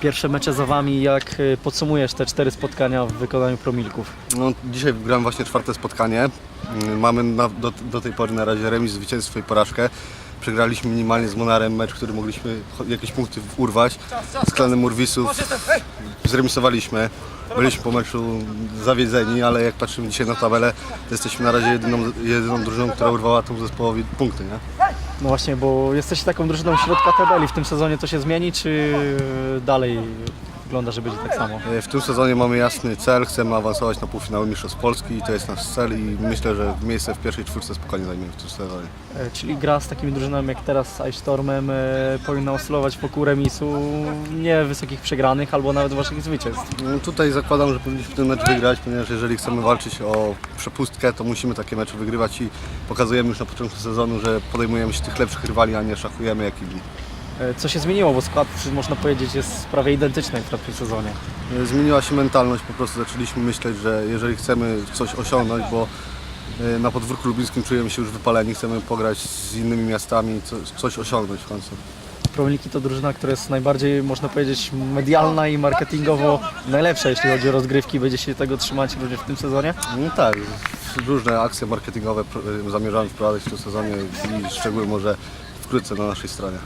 Pierwsze mecze za Wami, jak y, podsumujesz te cztery spotkania w wykonaniu promilków? No, dzisiaj grałem właśnie czwarte spotkanie. Mm, Mamy na, do, do tej pory na razie remis, zwycięstwo i porażkę. Przegraliśmy minimalnie z Monarem mecz, który mogliśmy jakieś punkty urwać. Z klanem Murwisów zremisowaliśmy. Byliśmy po meczu zawiedzeni, ale jak patrzymy dzisiaj na tabelę, to jesteśmy na razie jedyną, jedyną drużyną, która urwała temu zespołowi punkty. Nie? No właśnie, bo jesteście taką drużyną środka tabeli. W tym sezonie to się zmieni, czy dalej wygląda, że będzie tak samo? E, W tym sezonie mamy jasny cel, chcemy awansować na półfinały Mistrzostw Polski i to jest nasz cel i myślę, że miejsce w pierwszej czwórce spokojnie zajmiemy w tym sezonie. E, Czyli gra z takimi drużynami jak teraz z Ice Stormem e, powinna oscylować wokół remisu nie wysokich przegranych albo nawet waszych zwycięstw. No, tutaj zakładam, że powinniśmy ten mecz wygrać, ponieważ jeżeli chcemy walczyć o przepustkę, to musimy takie mecze wygrywać i pokazujemy już na początku sezonu, że podejmujemy się tych lepszych rywali, a nie szachujemy jak inni. E, Co się zmieniło, bo skład można powiedzieć jest prawie identyczny jak w tym sezonie. E, Zmieniła się mentalność, po prostu zaczęliśmy myśleć, że jeżeli chcemy coś osiągnąć, bo e, na podwórku lubińskim czujemy się już wypaleni, chcemy pograć z innymi miastami, co, coś osiągnąć w końcu. Promilki to drużyna, która jest najbardziej, można powiedzieć, medialna i marketingowo najlepsza, jeśli chodzi o rozgrywki. Będzie się tego trzymać również w tym sezonie. No tak, różne akcje marketingowe zamierzamy wprowadzać w tym sezonie i szczegóły może wkrótce na naszej stronie.